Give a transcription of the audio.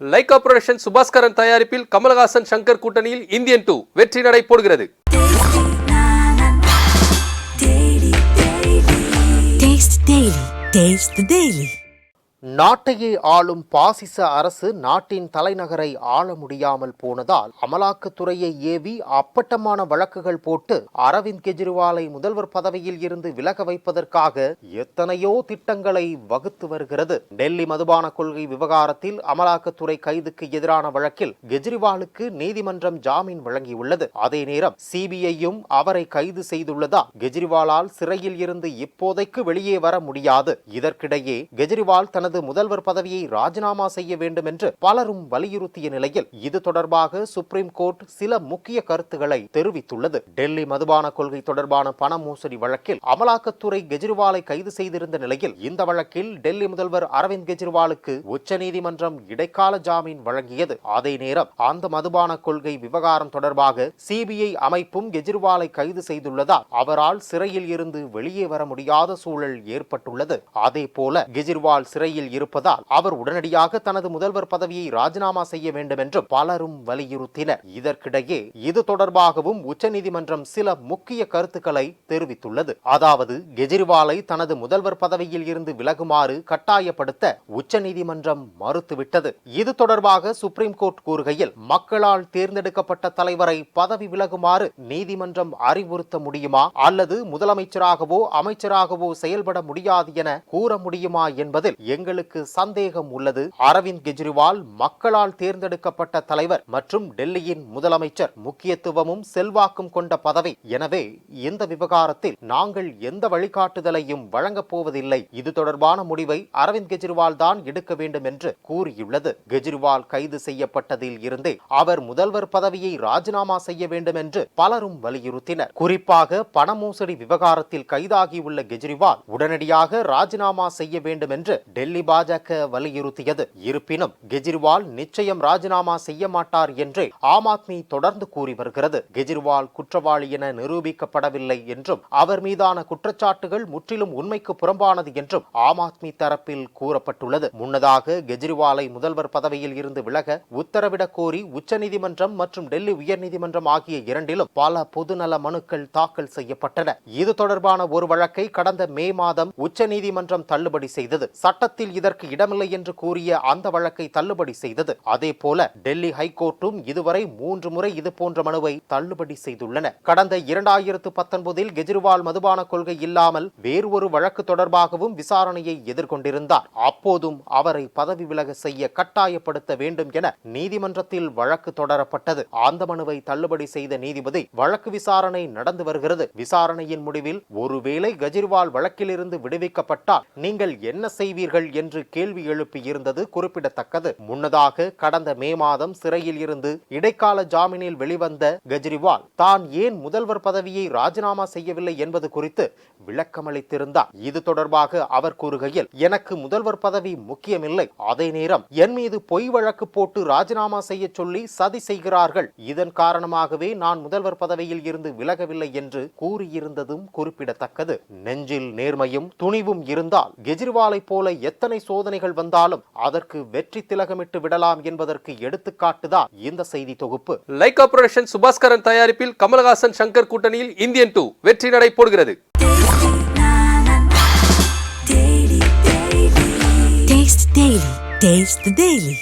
Lyca production Subaskaran தயாரிப்பில் கமலஹாசன் சங்கர் கூட்டணியில் Indian two வெற்றி நடை போடுகிறது Taste Daily. நாட்டையே ஆளும் பாசிச அரசு நாட்டின் தலைநகரை ஆள முடியாமல் போனதால் அமலாக்கத்துறையை ஏவி அப்பட்டமான வழக்குகள் போட்டு அரவிந்த் கெஜ்ரிவாலை முதல்வர் பதவியில் இருந்து விலக வைப்பதற்காக எத்தனையோ திட்டங்களை வகுத்து வருகிறது. டெல்லி மதுபான கொள்கை விவகாரத்தில் அமலாக்கத்துறை கைதுக்கு எதிரான வழக்கில் கெஜ்ரிவாலுக்கு நீதிமன்றம் ஜாமீன் வழங்கியுள்ளது. அதே நேரம் சிபிஐயும் அவரை கைது செய்துள்ளதால் கெஜ்ரிவாலால் சிறையில் இருந்து இப்போதைக்கு வெளியே வர முடியாது. இதற்கிடையே கெஜ்ரிவால் தனது தனது முதல்வர் பதவியை ராஜினாமா செய்ய வேண்டும் என்று பலரும் வலியுறுத்திய நிலையில் இது தொடர்பாக சுப்ரீம் கோர்ட் சில முக்கிய கருத்துக்களை தெரிவித்துள்ளது. டெல்லி மதுபான கொள்கை தொடர்பான பண மோசடி வழக்கில் அமலாக்கத்துறை கெஜ்ரிவாலை கைது செய்திருந்த நிலையில் இந்த வழக்கில் டெல்லி முதல்வர் அரவிந்த் கெஜ்ரிவாலுக்கு உச்சநீதிமன்றம் இடைக்கால ஜாமீன் வழங்கியது. அதே நேரம் அந்த மதுபான கொள்கை விவகாரம் தொடர்பாக சிபிஐ அமைப்பும் கெஜ்ரிவாலை கைது செய்துள்ளதால் அவரால் சிறையில் இருந்து வெளியே வர முடியாத சூழல் ஏற்பட்டுள்ளது. அதே போல கெஜ்ரிவால் சிறையில் இருப்பதால் அவர் உடனடியாக தனது முதல்வர் பதவியை ராஜினாமா செய்ய வேண்டும் என்று பலரும் வலியுறுத்தினர். இதற்கிடையே இது தொடர்பாகவும் உச்சநீதிமன்றம் சில முக்கிய கருத்துக்களை தெரிவித்துள்ளது. அதாவது கெஜ்ரிவாலை தனது முதல்வர் பதவியில் இருந்து விலகுமாறு கட்டாயப்படுத்த உச்சநீதிமன்றம் மறுத்துவிட்டது. இது தொடர்பாக சுப்ரீம் கோர்ட் கூறுகையில் மக்களால் தேர்ந்தெடுக்கப்பட்ட தலைவரை பதவி விலகுமாறு நீதிமன்றம் அறிவுறுத்த முடியுமா? அல்லது முதலமைச்சராகவோ அமைச்சராகவோ செயல்பட முடியாது என கூற முடியுமா என்பதில் எங்களுக்கு சந்தேகம் உள்ளது. அரவிந்த் கெஜ்ரிவால் மக்களால் தேர்ந்தெடுக்கப்பட்ட தலைவர் மற்றும் டெல்லியின் முதலமைச்சர் முக்கியத்துவமும் செல்வாக்கும் கொண்ட பதவி. எனவே இந்த விவகாரத்தில் நாங்கள் எந்த வழிகாட்டுதலையும் வழங்கப் போவதில்லை. இது தொடர்பான முடிவை அரவிந்த் கெஜ்ரிவால் தான் எடுக்க வேண்டும் என்று கூறியுள்ளது. கெஜ்ரிவால் கைது செய்யப்பட்டதில் இருந்தே அவர் முதல்வர் பதவியை ராஜினாமா செய்ய வேண்டும் என்று பலரும் வலியுறுத்தினர். குறிப்பாக பண மோசடி விவகாரத்தில் கைதாகியுள்ள கெஜ்ரிவால் உடனடியாக ராஜினாமா செய்ய வேண்டும் என்று டெல்லி பாஜக வலியுறுத்தியது. இருப்பினும் கெஜ்ரிவால் நிச்சயம் ராஜினாமா செய்ய மாட்டார் என்றே ஆம் ஆத்மி தொடர்ந்து கூறி வருகிறது. கெஜ்ரிவால் குற்றவாளி என நிரூபிக்கப்படவில்லை என்றும் அவர் மீதான குற்றச்சாட்டுகள் முற்றிலும் உண்மைக்கு புறம்பானது என்றும் ஆம் ஆத்மி தரப்பில் கூறப்பட்டுள்ளது. முன்னதாக கெஜ்ரிவாலை முதல்வர் பதவியில் இருந்து விலக உத்தரவிடக் கோரி உச்சநீதிமன்றம் மற்றும் டெல்லி உயர்நீதிமன்றம் ஆகிய இரண்டிலும் பல பொதுநல மனுக்கள் தாக்கல் செய்யப்பட்டன. இது தொடர்பான ஒரு வழக்கை கடந்த மே மாதம் உச்சநீதிமன்றம் தள்ளுபடி செய்தது. சட்டத்தில் இதற்கு இடமில்லை என்று கூறிய அந்த வழக்கை தள்ளுபடி செய்தது. அதே போல டெல்லி ஹைகோர்ட்டும் இதுவரை மூன்று முறை இதுபோன்ற மனுவை தள்ளுபடி செய்துள்ளன. கடந்த இரண்டாயிரத்து பத்தொன்பதில் கெஜ்ரிவால் மதுபான கொள்கை இல்லாமல் வேறு ஒரு வழக்கு தொடர்பாகவும் விசாரணையை எதிர்கொண்டிருந்தார். அப்போதும் அவரை பதவி விலக செய்ய கட்டாயப்படுத்த வேண்டும் என நீதிமன்றத்தில் வழக்கு தொடரப்பட்டது. அந்த மனுவை தள்ளுபடி செய்த நீதிபதி வழக்கு விசாரணை நடந்து வருகிறது. விசாரணையின் முடிவில் ஒருவேளை கெஜ்ரிவால் வழக்கிலிருந்து விடுவிக்கப்பட்டால் நீங்கள் என்ன செய்வீர்கள் என்று கேள்வி எழுப்பியிருந்தது குறிப்பிடத்தக்கது. முன்னதாக கடந்த மே மாதம் சிறையில் இருந்து இடைக்கால ஜாமீனில் வெளிவந்த கெஜ்ரிவால் தான் ஏன் முதல்வர் பதவியை ராஜினாமா செய்யவில்லை என்பது குறித்து விளக்கமளித்திருந்தார். இது தொடர்பாக அவர் கூறுகையில் எனக்கு முதல்வர் பதவி முக்கியமில்லை. அதே நேரம் என் மீது பொய் வழக்கு போட்டு ராஜினாமா செய்ய சொல்லி சதி செய்கிறார்கள். இதன் காரணமாகவே நான் முதல்வர் பதவியில் இருந்து விலகவில்லை என்று கூறியிருந்ததும் குறிப்பிடத்தக்கது. நெஞ்சில் நேர்மையும் துணிவும் இருந்தால் கெஜ்ரிவாலை போல எத்தனை சோதனைகள் வந்தாலும் அதற்கு வெற்றி திலகமிட்டு விடலாம் என்பதற்கு எடுத்துக்காட்டுதான் இந்த செய்தி தொகுப்பு லைகா புரொடக்ஷன் சுபாஸ்கரன் தயாரிப்பில் கமலஹாசன் சங்கர் கூட்டணியில் இந்தியன் டூ வெற்றி நடை போடுகிறது. Taste the Daily.